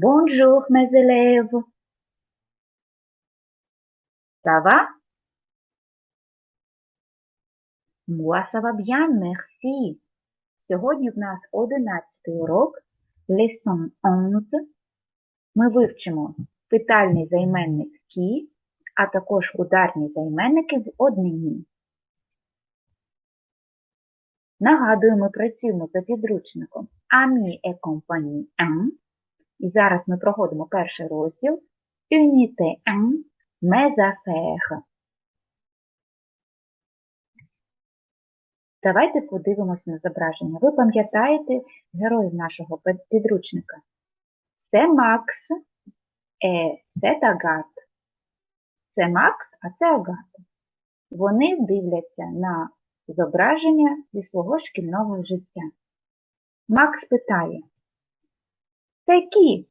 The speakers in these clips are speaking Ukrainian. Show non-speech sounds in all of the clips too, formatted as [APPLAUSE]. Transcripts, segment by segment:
Bonjour, mes élèves. Ça va? Moi, ça va bien, merci. Сьогодні в нас 11 урок, Lesson 11. Ми вивчимо питальний займенник «кі», а також ударні займенники в однині. Нагадую, ми працюємо за підручником Ami et compagnie 1. І зараз ми проходимо перший розділ Unité 1 Mes. Давайте подивимось на зображення. Ви пам'ятаєте героїв нашого підручника? Це Макс, е, це Агат. Це Макс, а це Агата. Вони дивляться на зображення зі свого шкільного життя. Макс питає, це кі?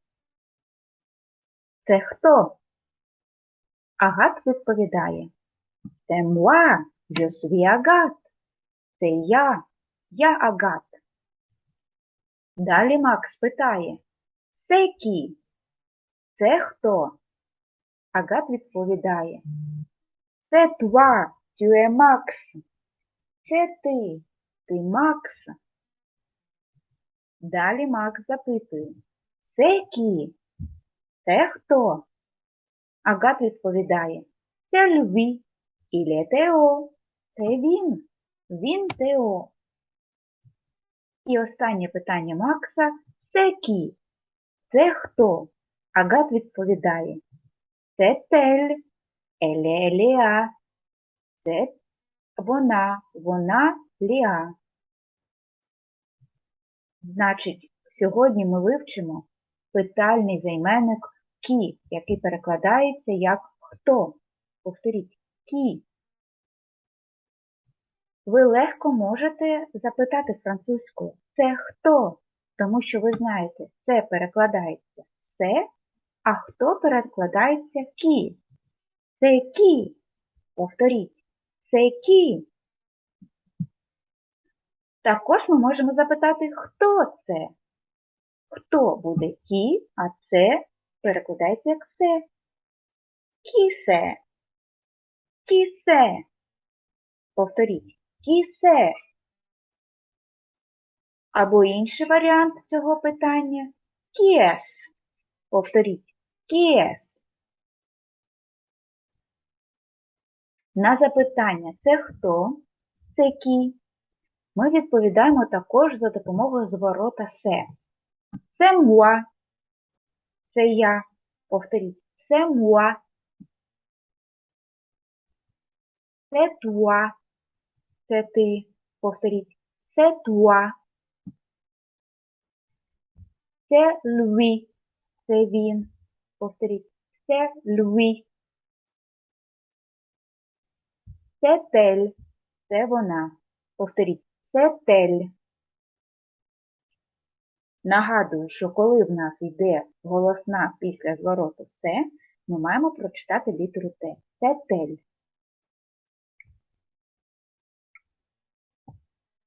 Це хто? Агат відповідає, це je suis Агат. Це я, я Агат. Далі Макс питає, це кі? Це хто? Агат відповідає, це tu es Max. Це ти, ти Макс. Далі Макс запитує, це кі? Це хто? Агат відповідає, це Льві, іле Тео. Це він. Він Тео. І останнє питання Макса це кі? Це хто? Агат відповідає, це тель, еле Леа. Це вона, вона Ліа. Значить, сьогодні ми вивчимо питальний займенник кі, який перекладається як хто. Повторіть кі. Ви легко можете запитати французькою це хто? Тому що ви знаєте, це перекладається це, а хто перекладається кі. Це кі. Повторіть. Це кі. Також ми можемо запитати, хто це? Хто буде кі, а це перекладається як се. Кісе. Кісе. Повторіть. Кісе. Або інший варіант цього питання кіес. Повторіть. Кіес. На запитання це хто? Це кі? Ми відповідаємо також за допомогою зворота се. Це муа. Це я. Повторіть. Це муа. Це туа. Це ти. Повторіть. Це туа. Це луї. Це він. Повторіть. Це луї. Це тель. Це вона. Повторіть. Це тель. Нагадую, що коли в нас йде голосна після звороту «се», ми маємо прочитати літеру Т. Це тель.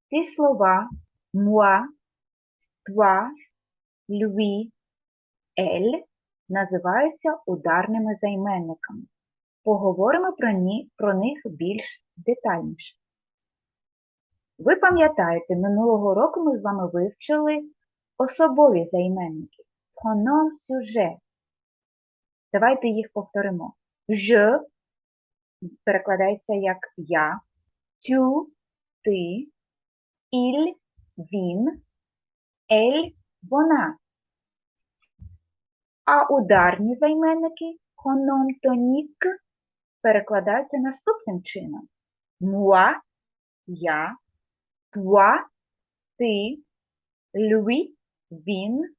Ці слова moi, toi, lui, elle називаються ударними займенниками. Поговоримо про, ні, про них більш детальніше. Ви пам'ятаєте, минулого року ми з вами вивчили особові займенники. Pronom sujet. Давайте їх повторимо. Je перекладається як я, tu ти, il він, ель вона. А ударні займенники tonique перекладаються наступним чином. Moi я, toi ти, lui він,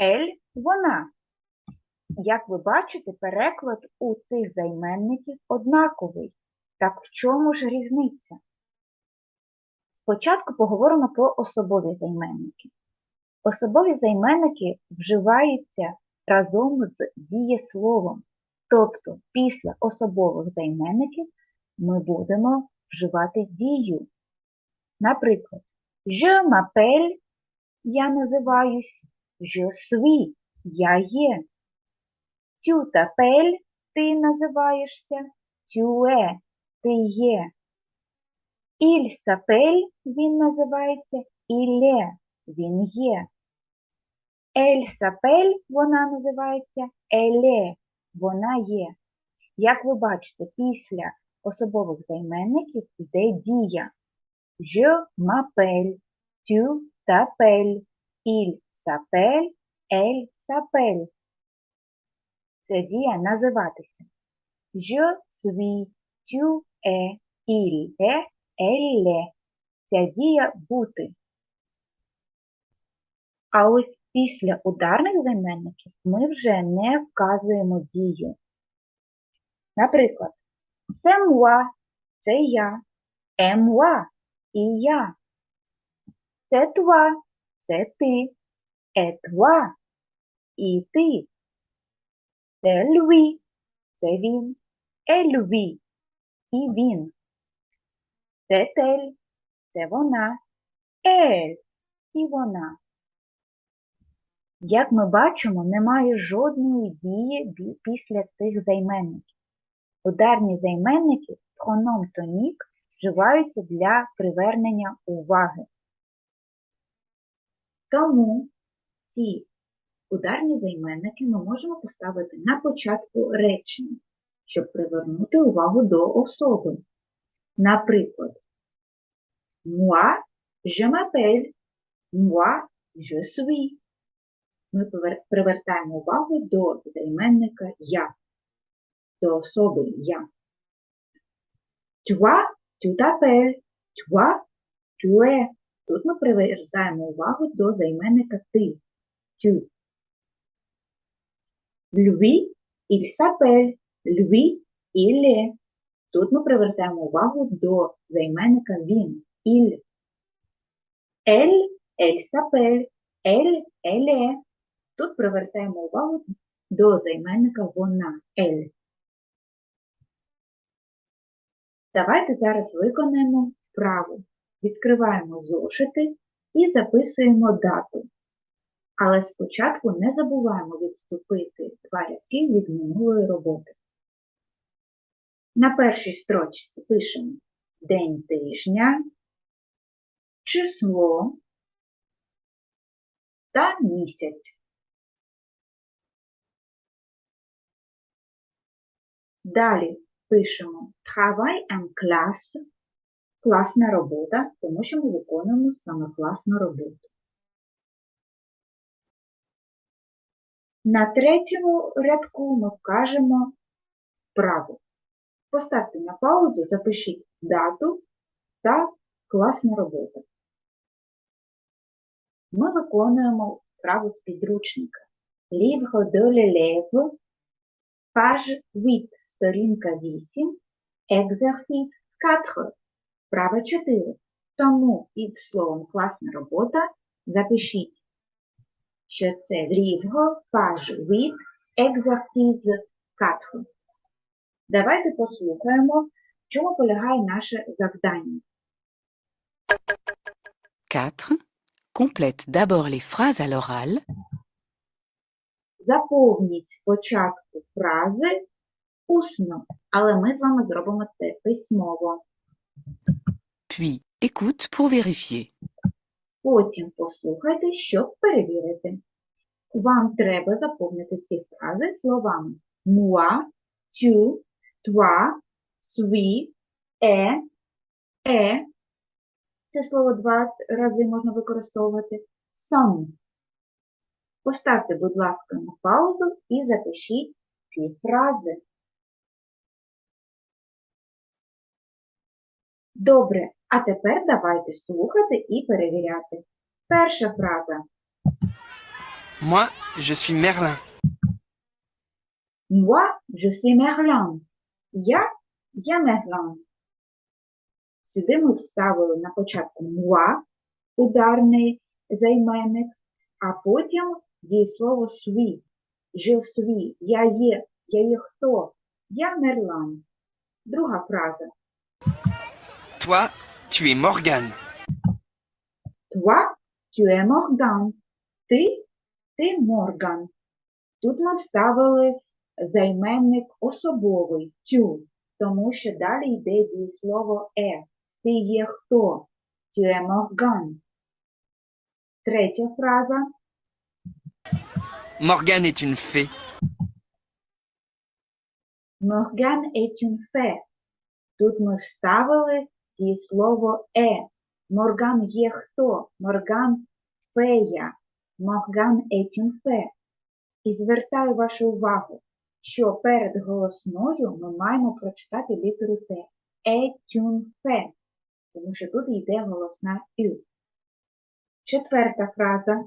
ель вона. Як ви бачите, переклад у цих займенників однаковий. Так в чому ж різниця? Спочатку поговоримо про особові займенники. Особові займенники вживаються разом з дієсловом. Тобто після особових займенників ми будемо вживати дію. Наприклад, je m'appelle, я називаюсь, je suis, я є. Тю тапель ти називаєшся. Тюе ти є. Іль сапель він називається Іле він є. Ель сапель вона називається Еле вона є. Як ви бачите, після особових займенників йде дія. Je m'appelle, tu t'appelles, il s'appelle, elle s'appelle. Це дія називатися. Je suis, tu es, il est, elle. Ця дія бути. А ось після ударних займенників ми вже не вказуємо дію. Наприклад, це муа, це я, е муа, і я. Це тва, це ти, е тва, і ти. Це льві, це він, е льві, і він. Це тель, це вона, ель, і вона. Як ми бачимо, немає жодної дії після цих займенників. Ударні займенники проном тонік вживаються для привернення уваги. Тому ці ударні займенники ми можемо поставити на початку речення, щоб привернути увагу до особи. Наприклад, moi, je m'appelle, moi, je suis. Ми привертаємо увагу до займенника я, до особи я. Toi, tu t'appelles, toi, tu es. Тут ми привертаємо увагу до займенника ти, tu. Lui, il s'appelle, lui, il. Тут ми привертаємо увагу до займенника він. Elle, elle s'appelle, elle, elle est. Тут привертаємо увагу до займенника вона, ель. Давайте зараз виконаємо вправу. Відкриваємо зошити і записуємо дату. Але спочатку не забуваємо відступити два рядки від минулої роботи. На першій строчці пишемо день тижня, число та місяць. Далі пишемо travail en classe, класна робота, тому що ми виконуємо саме класну роботу. На третьому рядку ми вкажемо вправу. Поставте на паузу, запишіть дату та класна робота. Ми виконуємо вправу з підручника. Livre de l'élève, page 8, сторінка 8, exercice 4, вправа 4. Тому під словом класна робота запишіть, що це livre, page 8, exercice 4. Давайте послухаємо, в чому полягає наше завдання. 4. Complète d'abord les phrases à l'oral, Заповніть спочатку фрази усно, але ми з вами зробимо це письмово. Puis écoute pour vérifier. Потім послухайте, щоб перевірити. Вам треба заповнити ці фрази словами moi, tu, toi, suis, е, е. Це слово два рази можна використовувати. Son. Поставте, будь ласка, на паузу і запишіть ці фрази. Добре, а тепер давайте слухати і перевіряти. Перша фраза. Moi, je suis Merlin. Moi, je suis Merlin. Я, я Merlin. Сюди ми вставили на початку moi, ударний займенник, а потім дієслово suis. Je suis. Я є. Я є хто? Я Мерлан. Друга фраза. Toi, tu es Morgane. Toi, tu es Morgan. Ти, ти Морган. Тут ми вставили займенник особовий тю, тому що далі йде дієслово е. Ти є хто? Tu es Morgan. Третя фраза. Morgane est une fée. Morgan est une fée. Тут ми вставили дієслово е. Морган є хто? Морган фея. Морган une. І звертаю вашу увагу, що перед голосною ми маємо прочитати літеру Т. Une. Тому що тут йде голосна Ю. Четверта фраза.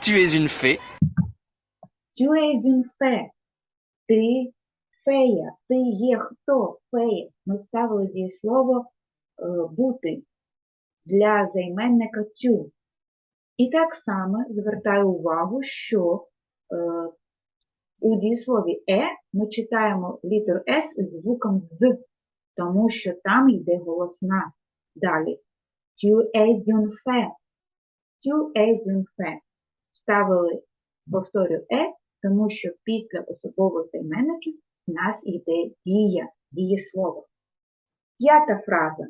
Tu es une fée. Tu es une fée. Ти фея. Ти є хто? Фея. Ми ставили дієслово е, бути для займенника тю. І так само звертаю увагу, що е, у дієслові е ми читаємо літеру С з звуком з, тому що там йде голосна. Далі. Une fée. Вставили повторю е, тому що після особових займенників в нас йде дія, дієслово. П'ята фраза.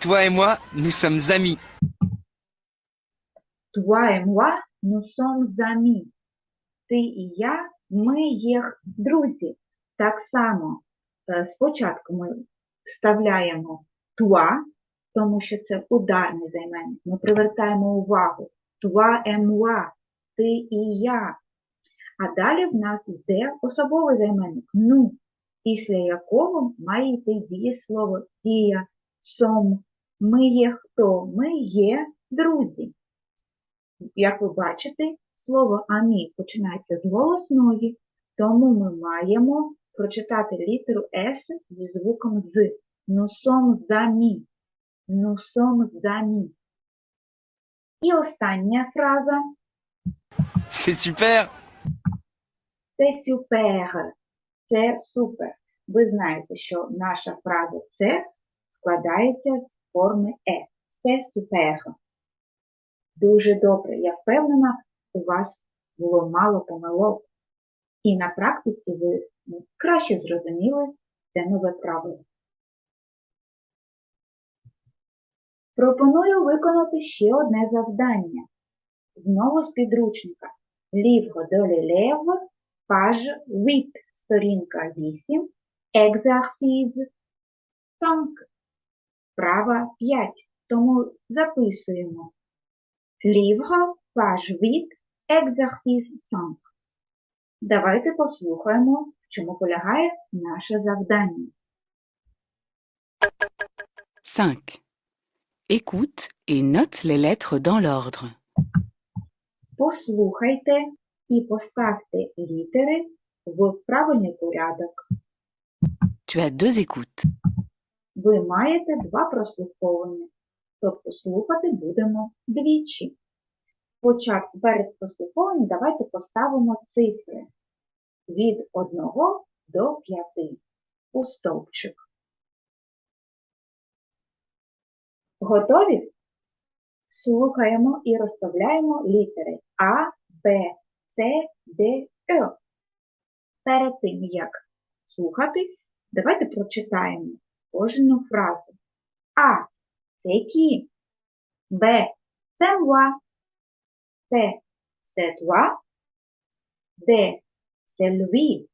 Toi et moi, nous sommes amis. Toi et moi, nous sommes amis. Ти і я, ми є друзі. Так само е, спочатку ми вставляємо toi, тому що це ударний займенник. Ми привертаємо увагу. Toi et moi, ти і я. А далі в нас йде особовий займенник ну, після якого має йти дієслово дія, сом. Ми є хто? Ми є друзі. Як ви бачите, слово амі починається з голосної, тому ми маємо прочитати літеру С зі звуком з. Nous sommes amis. Nous sommes amis. І остання фраза C'est super. Це супер. Це супер. Ви знаєте, що наша фраза це складається з форми е. Це супер. Дуже добре. Я впевнена, у вас було мало помилок. І на практиці ви ну, краще зрозуміли це нове правило. Пропоную виконати ще одне завдання. Знову з підручника. De l'élève, page 8, сторінка 8, exercice 5, права 5. Тому записуємо. Livre, page 8, exercice 5. Давайте послухаємо, в чому полягає наше завдання. 5. Écoute et note les lettres dans l'ordre. Послухайте і поставте літери в правильний порядок. Tu as deux écoutes. Ви маєте два прослуховування, тобто слухати будемо двічі. Спочатку перед прослуховуванням давайте поставимо цифри від 1 до 5 у стовпчик. Готові? Слухаємо і розставляємо літери А, Б, С, Д, Е. Перед тим, як слухати, давайте прочитаємо кожну фразу. А. C'est qui? Б. C'est moi. С. C'est toi. Д. C'est lui.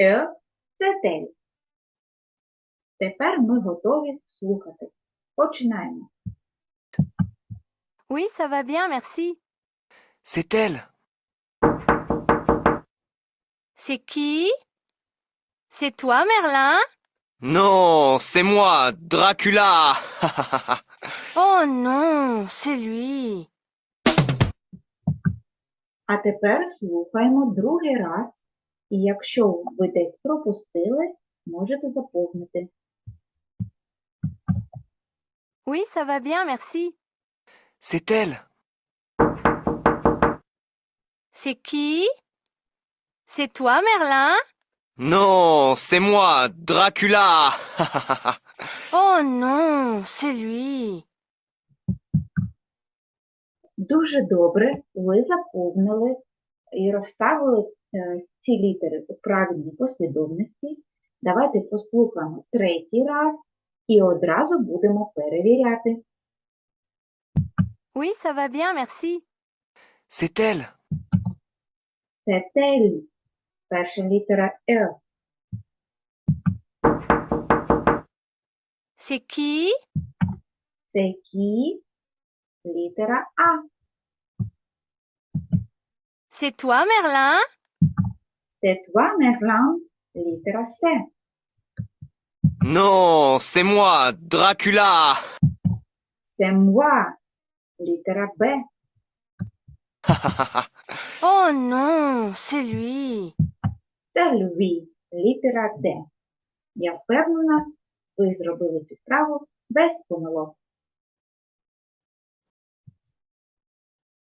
Е. C'est elle. Тепер ми готові слухати. Починаємо. Oui, ça va bien, merci. C'est elle. C'est qui C'est toi, Merlin Non, c'est moi, Dracula. [LAUGHS] Oh non, c'est lui. А тепер слухаємо другий раз. І якщо ви десь пропустили, можете заповнити. Oui, ça va bien, merci. C'est elle. C'est qui C'est toi, Merlin Non, c'est moi, Dracula. [LAUGHS] Oh non, c'est lui. Дуже добре ви заповнили і розставили е, ці літери у правильній послідовності. Давайте послухаємо третій раз і одразу будемо перевіряти. Oui, ça va bien, merci. C'est elle. Це тель. Перша літера Е. C'est qui Це кі. Літера А. C'est toi, Merlin Це тва Мерлан. Літера С. Non, c'est moi, Dracula. Це мва. Літера Б. Oh non, c'est lui. Це льві. Літера Д. Я впевнена, ви зробили цю справу без помилок.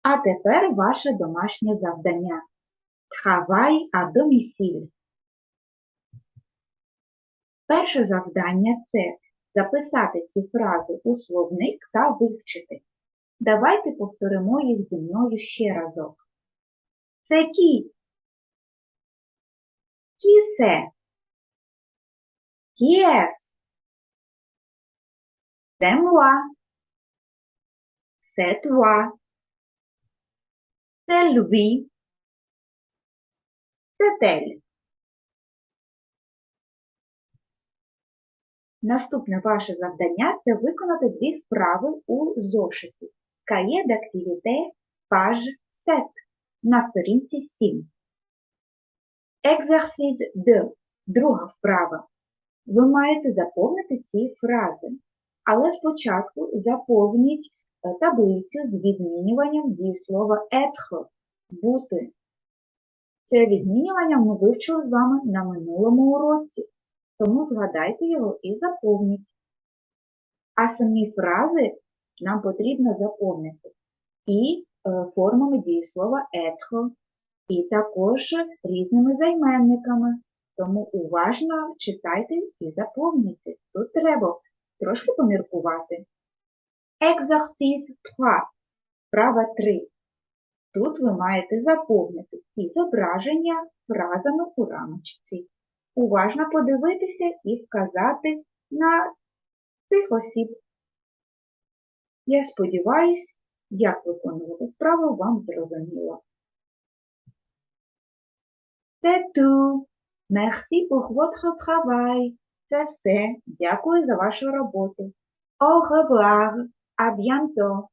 А тепер ваше домашнє завдання. Travail à domicile. Перше завдання це записати ці фрази у словник та вивчити. Давайте повторимо їх зі мною ще разок. Це кі? Qui est-ce? C'est moi. C'est toi. C'est lui. C'est elle. Наступне ваше завдання це виконати дві вправи у зошиті. Cahier d'activité, page 7, на сторінці 7. Exercice 2. Друга вправа. Ви маєте заповнити ці фрази, але спочатку заповніть е, таблицю з відмінюванням дієслова être – бути. Це відмінювання ми вивчили з вами на минулому уроці, тому згадайте його і заповніть. А самі фрази нам потрібно заповнити і е, формами дієслова être, і також різними займенниками. Тому уважно читайте і заповнюйте. Тут треба трошки поміркувати. Exercice 3. Права 3. Тут ви маєте заповнити ці зображення фразами у рамочці. Уважно подивитися і вказати на цих осіб. Я сподіваюсь, як виконувати вправу вам зрозуміло. Це ту. Merci pour votre travail. Це все. Дякую за вашу роботу. Au revoir. À bientôt.